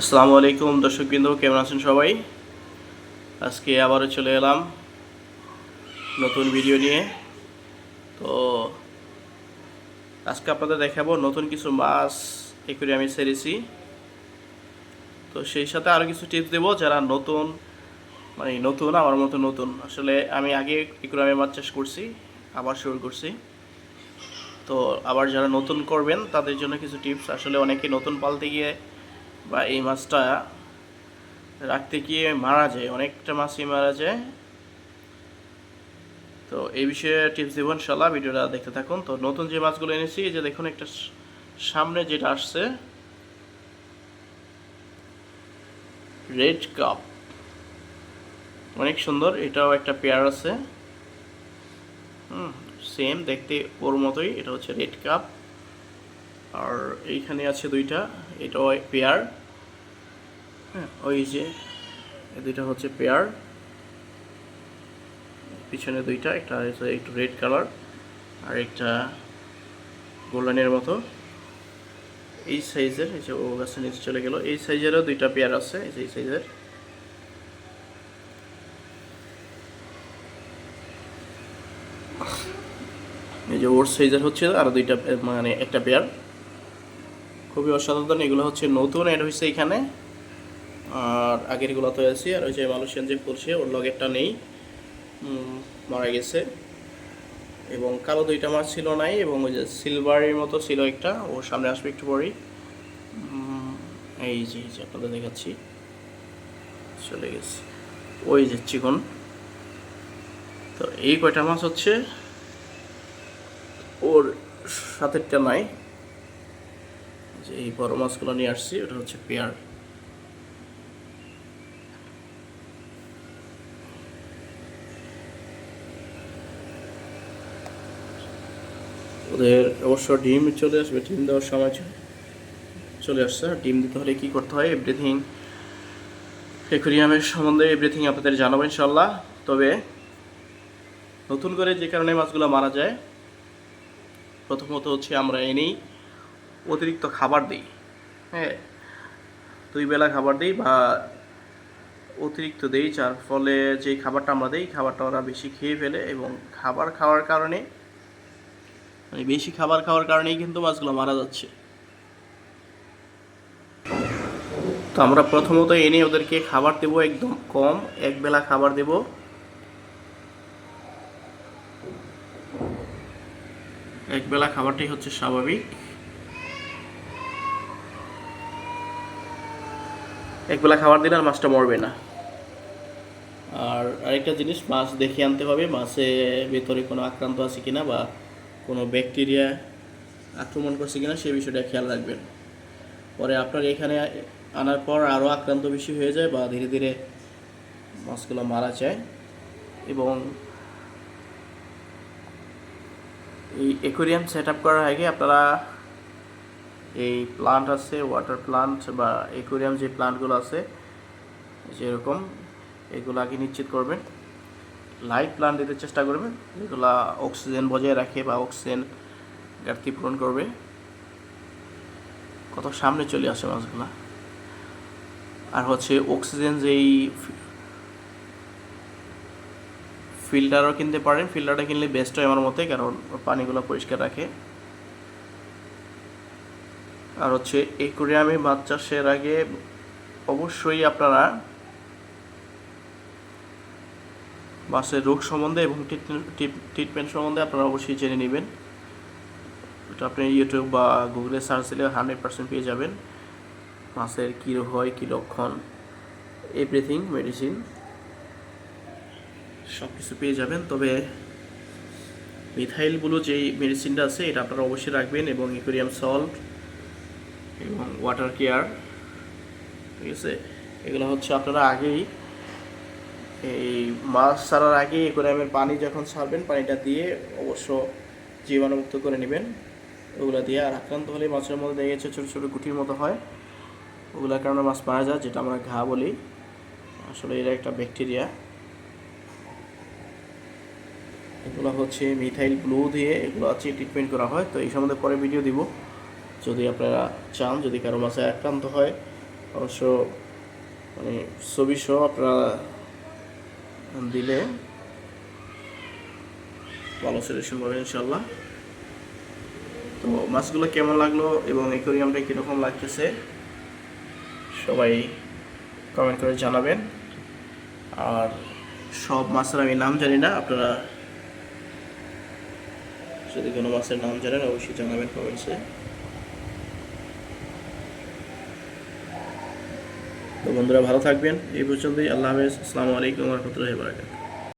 আসসালামু আলাইকুম, দর্শকবৃন্দ, কেমন আছেন সবাই? আজকে আবারও চলে এলাম নতুন ভিডিও নিয়ে। তো আজকে আপনাদের দেখাবো নতুন কিছু মাছ একুরে আমি ছেড়েছি তো সেই সাথে আরও কিছু টিপস দেবো যারা নতুন মানে নতুন, আমার মতো নতুন। আসলে আমি আগে একুরামে মাছ চাষ করছি, আবার শুরু করছি। তো আবার যারা নতুন করবেন, তাদের জন্য কিছু টিপস আসলে অনেকে নতুন পালতে গিয়ে বা এই মাছটা রাখতে গিয়ে মারা যায়, অনেকটা মাছই মারা যায়। তো এই বিষয়ে টিপস দেবো ইনশাল্লাহ ভিডিওটা দেখতে থাকুন। তো নতুন যে মাছগুলো এনেছি, এই যে দেখুন একটা সামনে যেটা আসছে, রেড কাপ। অনেক সুন্দর, এটাও একটা পেয়ার আছে। হুম সেম দেখতে ওর মতোই, এটা হচ্ছে রেড কাপ। আর এইখানে আছে দুইটা এটাও পেয়ার হ্যাঁ ওই যে দুইটা হচ্ছে পেয়ার, পিছনে দুইটা, একটা হচ্ছে একটু রেড কালার, আর একটা গোল্ডেনের মতো। এই সাইজের, এই যে ও গাছের নিচে চলে গেল, এই সাইজেরও দুইটা পেয়ার আছে, এই যে এই সাইজের। এই যে ওর সাইজের হচ্ছে আর দুইটা মানে একটা পেয়ার। খুবই অসাধারণ। এগুলো হচ্ছে নতুন অ্যাড হয়েছে এখানে। আর আগের এগুলো তো আছে, আর ওই যে মালয়েশিয়ান যে পড়ছে ওর লগেরটা নেই। মারা গেছে। এবং কালো দুইটা মাছ ছিল নাই, এবং ওই যে সিলভারের মতো ছিল একটা, ওর সামনে আসবে একটু পরেই। এই যে আপনাদের দেখাচ্ছি। চলে গেছে। ওই যে চিকন। তো এই কয়টা মাছ হচ্ছে? ওর সাথেরটা নাই। যে এই বড় মাছগুলো নিয়ে আসছি, ওটা হচ্ছে পেয়ার। ওদের অবশ্য ডিম চলে আসবে, ডিম দেওয়ার সময় চলে আসছে। আর ডিম দিতে হলে কী করতে হয়? এভরিথিং অ্যাকুরিয়ামের সম্বন্ধে এভরিথিং আপনাদের জানাব ইনশাল্লাহ তবে নতুন করে যে কারণে মাছগুলো মারা যায়, প্রথমত হচ্ছে আমরা এনেই অতিরিক্ত খাবার দিই হ্যাঁ? দুই বেলা খাবার দিই বা অতিরিক্ত দেই, যার ফলে যে খাবারটা আমরা দিই, খাবারটা ওরা বেশি খেয়ে ফেলে এবং খাবার খাওয়ার কারণে মানে বেশি খাবার খাওয়ার কারণেই কিন্তু মাছগুলো মারা যাচ্ছে। তো আমরা প্রথমত এনে ওদেরকে খাবার দেবো একদম কম, এক বেলা খাবার দেবো। এক বেলা খাবারটাই হচ্ছে স্বাভাবিক। এক বেলা খাবার দিলে আর মাছটা মরবে না। আর আরেকটা জিনিস, মাছ দেখে আনতে হবে, মাছে ভেতরে কোনো আক্রান্ত আছে কিনা বা কোনো ব্যাকটেরিয়া আক্রমণ করছে কিনা সেই বিষয়টা খেয়াল রাখবেন। পরে আপনার এখানে আনার পর আরও আক্রান্ত বেশি হয়ে যায় বা ধীরে ধীরে মাছগুলো মারা যায় এবং এই অ্যাকোরিয়াম সেট আপ করার আগে আপনারা এই প্লান্ট আছে ওয়াটার প্লান্ট বা অ্যাকোরিয়াম যে প্লান্টগুলো আছে, যেরকম, এগুলো আগে নিশ্চিত করবেন। লাইট প্লান্ট দিতে চেষ্টা করবেন, যেগুলো অক্সিজেন বজায় রাখে বা অক্সিজেন ঘাটতি পূরণ করবে। কত সামনে চলে আসে মাছগুলা। আর হচ্ছে অক্সিজেন যেই ফিল্টারও কিনতে পারেন ফিল্টারটা কিনলে বেস্ট হয় আমার মতে, কারণ পানিগুলো পরিষ্কার রাখে। আর হচ্ছে একুরিয়ামে মাছ চাষের আগে অবশ্যই আপনারা মাছের রোগ সম্বন্ধে এবং ট্রিটমেন্ট সম্বন্ধে আপনারা অবশ্যই জেনে নেবেন। এটা আপনি ইউটিউব বা গুগলে সার্চ দিলে হান্ড্রেড পার্সেন্ট পেয়ে যাবেন। মাছের কী রোগ হয়, কী লক্ষণ এভরিথিং মেডিসিন সব কিছু পেয়ে যাবেন। তবে মিথাইল যেই মেডিসিনটা আছে, এটা আপনারা অবশ্যই রাখবেন এবং ইকুরিয়াম সল্ট এবং ওয়াটার কেয়ার ঠিক আছে? এগুলো হচ্ছে আপনারা আগেই এই মাছ ছাড়ার আগে ইকুরিয়ামের পানি যখন ছাড়বেন, পানিটা দিয়ে অবশ্য জীবাণুমুক্ত করে নেবেন। ওগুলো দিয়ে আর আক্রান্ত হলে মাছের মধ্যে দেখা গেছে ছোটো ছোটো গুটির মতো হয়। ওগুলোর কারণে মাছ মারা যায়, যেটা আমরা ঘা বলি। আসলে এটা একটা ব্যাকটেরিয়া। এগুলো হচ্ছে মিথাইল ব্লু দিয়ে এগুলো আছে ট্রিটমেন্ট করা হয়। তো এই সম্বন্ধে পরে ভিডিও দিব। যদি আপনারা চান, যদি কারও মাছে আক্রান্ত হয়, অবশ্য মানে ছবি সহ আপনারা দিলে ভালো সিলেকশন পাবেন ইনশাল্লাহ তো মাছগুলো কেমন লাগল এবং একুরিয়ামটা কীরকম লাগতেছে, সবাই কমেন্ট করে জানাবেন। আর সব মাছের আমি নাম জানি না, আপনারা যদি কোনো মাছের নাম জানেন, অবশ্যই জানাবেন কমেন্টসে তো বন্ধুরা ভালো থাকবেন। এই পর্যন্তই। আল্লাহ হাফেজ। আসসালামু আলাইকুম রহমতুল্লাহ বারাকাতুহু।